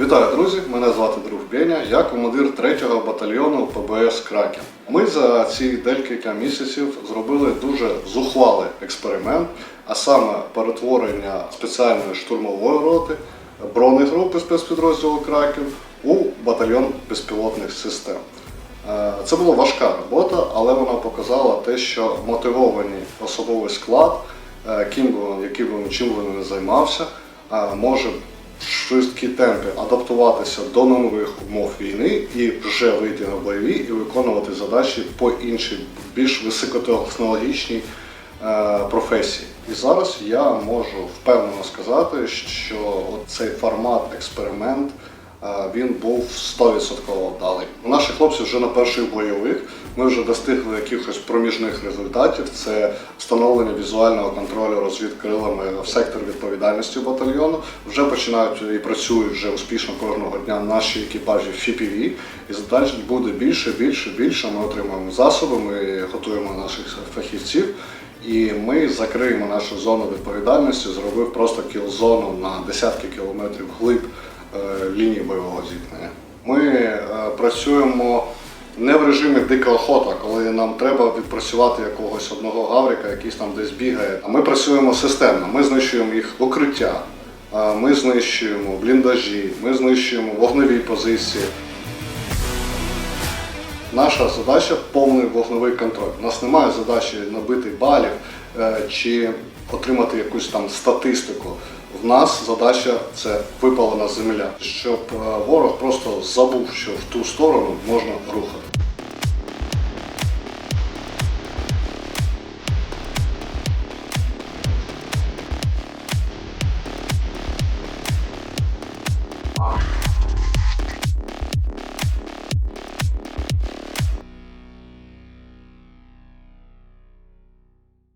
Вітаю, друзі! Мене звати друг Беня. Я командир 3-го батальйону ПБС Кракен. Ми за ці декілька місяців зробили дуже зухвалий експеримент, а саме перетворення спеціальної штурмової роти бронегрупи спецпідрозділу Кракен у батальйон безпілотних систем. Е, Це була важка робота, але вона показала те, що мотивований особовий склад, е, ким яким чим він не займався, е, може швидкі темпи адаптуватися до нових умов війни і вже вийти на бойові і виконувати задачі по іншій, більш високотехнологічній е, професії. І зараз я можу впевнено сказати, що цей формат експеримент е, він був 100% вдалий. Наші хлопці вже на перших бойових. Ми вже достигли якихось проміжних результатів. Це встановлення візуального контролю розвідкрилами в сектор відповідальності батальйону. Вже починають і працюють вже успішно кожного дня наші екіпажі FPV. І задач буде більше, більше, більше. Ми отримуємо засоби, ми готуємо наших фахівців. І ми закриємо нашу зону відповідальності, зробив просто кіл-зону на десятки кілометрів глиб е, лінії бойового зіткнення. Ми е, працюємо не в режимі дика охота, коли нам треба відпрацювати якогось одного гаврика, якийсь там десь бігає. А ми працюємо системно. Ми знищуємо їх укриття, ми знищуємо бліндажі, ми знищуємо вогневі позиції. Наша задача повний вогневий контроль. У нас немає задачі набити балів е, чи отримати якусь там статистику. В нас задача це випалена земля, щоб е, ворог просто забув, що в ту сторону можна рухати.